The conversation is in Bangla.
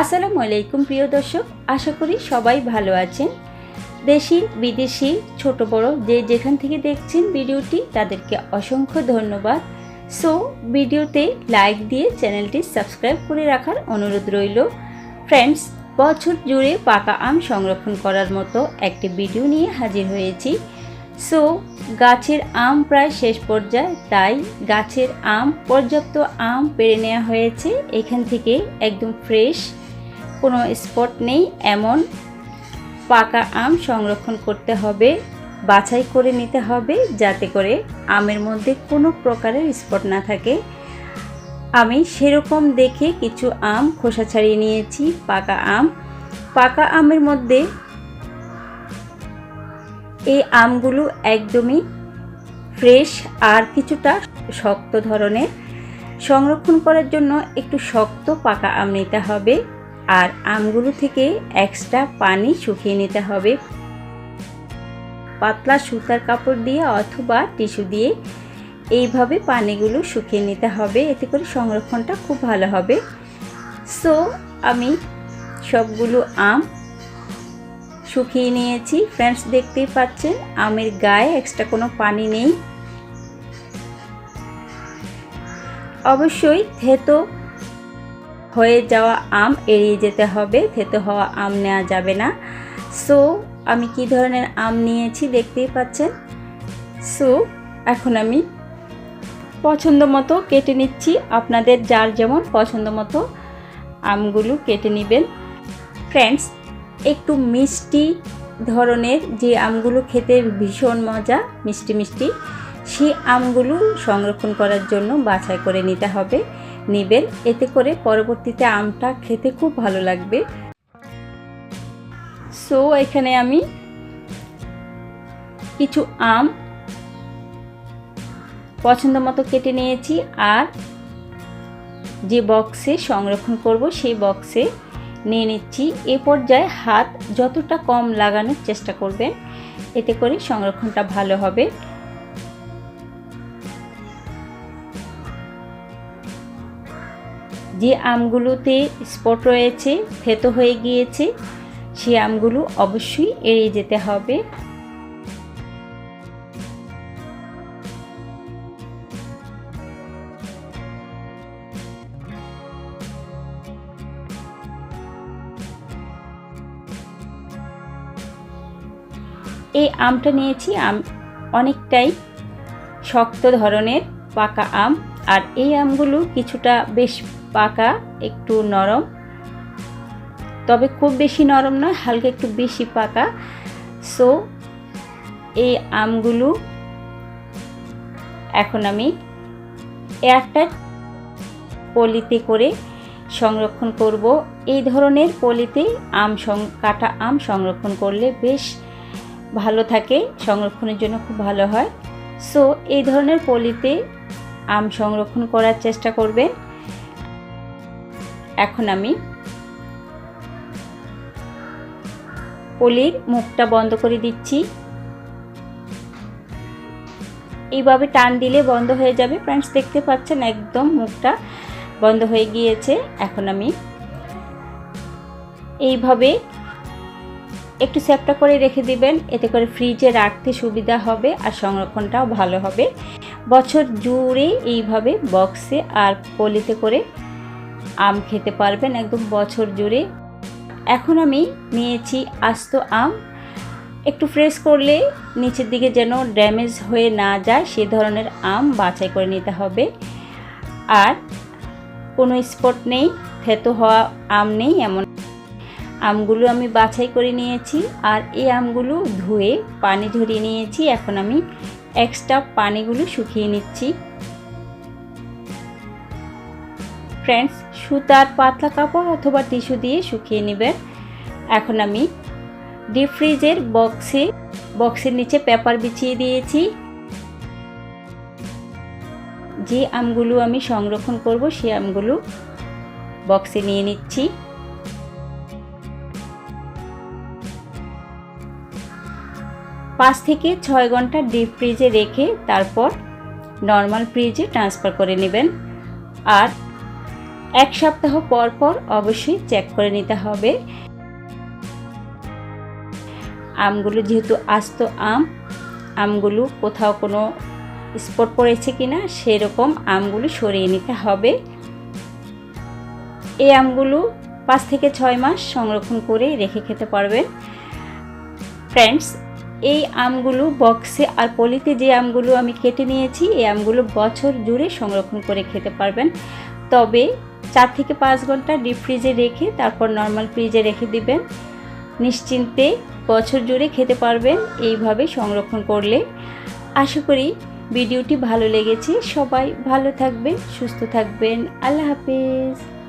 আসসালামু আলাইকুম, প্রিয় দর্শক। আশা করি সবাই ভালো আছেন। দেশি, বিদেশি, ছোট, বড় যে যেখান থেকে দেখছেন ভিডিওটি, তাদেরকে অসংখ্য ধন্যবাদ। সো, ভিডিওতে লাইক দিয়ে চ্যানেলটি সাবস্ক্রাইব করে রাখার অনুরোধ রইল। ফ্রেন্ডস বছর জুড়ে পাকা আম সংরক্ষণ করার মতো একটি ভিডিও নিয়ে হাজির হয়েছি। সো, গাছের আম প্রায় শেষ পর্যায়ে, তাই গাছের আম, পর্যাপ্ত আম পেরে নেওয়া হয়েছে। এখান থেকে একদম ফ্রেশ, কোনো স্পট নেই, এমন পাকা আম সংরক্ষণ করতে হবে, বাছাই করে নিতে হবে, যাতে করে আমের মধ্যে কোনো প্রকারের স্পট না থাকে। আমি সেরকম দেখে কিছু আম খোসা ছাড়িয়ে নিয়েছি, পাকা আম। পাকা আমের মধ্যে এই আমগুলো একদমই ফ্রেশ আর কিছুটা শক্ত ধরনের। সংরক্ষণ করার জন্য একটু শক্ত পাকা আম নিতে হবে আর আমগুলো থেকে এক্সট্রা পানি শুকিয়ে নিতে হবে। পাতলা সুতার কাপড় দিয়ে অথবা টিস্যু দিয়ে এইভাবে পানিগুলো শুকিয়ে নিতে হবে, এতে করে সংরক্ষণটা খুব ভালো হবে। সো আমি সবগুলো আম শুকিয়ে নিয়েছি। ফ্রেন্ডস দেখতেই পাচ্ছেন, আমের গায়ে এক্সট্রা কোনো পানি নেই। অবশ্যই থেতো হয়ে যাওয়া আম এড়িয়ে যেতে হবে। থেতো হওয়া আম নেওয়া যাবে না। সো আমি কি ধরনের আম নিয়েছি দেখতেই পাচ্ছেন? সো এখন আমি পছন্দ মতো কেটে নিচ্ছি। আপনাদের যার যেমন পছন্দ মতো আমগুলো কেটে নেবেন। ফ্রেন্ডস একটু মিষ্টি ধরনের যে আমগুলো খেতে ভীষণ মজা, মিষ্টি মিষ্টি, সেই আমগুলো সংরক্ষণ করার জন্য বাছাই করে নিতে হবে। নেবেন, এতে করে পরবর্তীতে আমটা খেতে খুব ভালো লাগবে। সো এখানে আমি কিছু আম পছন্দ মতো কেটে নিয়েছি আর যে বক্সে সংরক্ষণ করব, সেই বক্সে নিয়ে নিচ্ছি। এ পর্যায়ে হাত যতটা কম লাগানোর চেষ্টা করবেন, এতে করে সংরক্ষণটা ভালো হবে। যে আমগুলোতে স্পট রয়েছে ফেতো হয়ে গিয়েছে সেই আমগুলো অবশ্যই এড়িয়ে যেতে হবে। এই আমটা নিয়েছি, আম অনেকটাই শক্ত ধরনের পাকা আম। আর এই আমগুলো কিছুটা বেশ পাকা, একটু নরম। তবে খুব বেশি নরম নয়, হালকা একটু বেশি পাকা। সো এই আমগুলো এখন আমি একটা পলিতে করে সংরক্ষণ করব। এই ধরনের পলিতে আম কাটা আম সংরক্ষণ করলে বেশ ভালো থাকে, সংরক্ষণের জন্য খুব ভালো হয়। সো এই ধরনের পলিতে আম সংরক্ষণ করার চেষ্টা করবে এখন আমি পলির মুখটা বন্ধ করে দিচ্ছি। এইভাবে টান দিলে বন্ধ হয়ে যাবে। ফ্রেন্ডস দেখতে পাচ্ছেন একদম মুখটা বন্ধ হয়ে গিয়েছে। এখন আমি এইভাবে একটু সেপটা করে রেখে দিবেন, এতে করে ফ্রিজে রাখতে সুবিধা হবে আর সংরক্ষণটাও ভালো হবে। বছর জুড়ে এইভাবে বক্সে আর পলিতে করে আম খেতে পারবেন একদম বছর জুড়ে। এখন আমি নিয়েছি আস্ত আম। একটু ফ্রেশ করলে নিচের দিকে যেন ড্যামেজ হয়ে না যায়, সে ধরনের আম বাছাই করে নিতে হবে। আর কোনো স্পট নেই, থেতো হওয়া আম নেই, এমন আমগুলো আমি বাছাই করে নিয়েছি আর এই আমগুলো ধুয়ে পানি ঝরিয়ে নিয়েছি। এখন আমি এক্সট্রা পানিগুলো শুকিয়ে নিচ্ছি। ফ্রেন্ডস সুতার পাতলা কাপড় অথবা টিস্যু দিয়ে শুকিয়ে নেবেন। এখন আমি ডিপ ফ্রিজের বক্সে বক্সের নিচে পেপার বিছিয়ে দিয়েছি। যে আমগুলো আমি সংরক্ষণ করব, সে আমগুলো বক্সে নিয়ে নিচ্ছি। পাঁচ থেকে ছয় ঘণ্টা ডিপ ফ্রিজে রেখে তারপর নর্মাল ফ্রিজে ট্রান্সফার করে নেবেন। আর এক সপ্তাহ পর পর অবশ্যই চেক করে নিতে হবে। আমগুলো যেহেতু আস্ত আম, আমগুলো কোথাও কোনো স্পট পড়েছে কিনা সেরকম আমগুলো সরিয়ে নিতে হবে। এই আমগুলো পাঁচ থেকে ছয় মাস সংরক্ষণ করে রেখে খেতে পারবেন। ফ্রেন্ডস এই আমগুলো বক্সে আর পলিতে যে আমগুলো আমি কেটে নিয়েছি, এই আমগুলো বছর জুড়ে সংরক্ষণ করে খেতে পারবেন। তবে চার থেকে পাঁচ ঘণ্টা ডিপ ফ্রিজে রেখে, তারপর নর্মাল ফ্রিজে রেখে দিবেন। নিশ্চিন্তে বছর জুড়ে খেতে পারবেন, এইভাবে সংরক্ষণ করলে। আশা করি ভিডিওটি ভালো লেগেছে। সবাই ভালো থাকবেন, সুস্থ থাকবেন। আল্লাহ হাফেজ।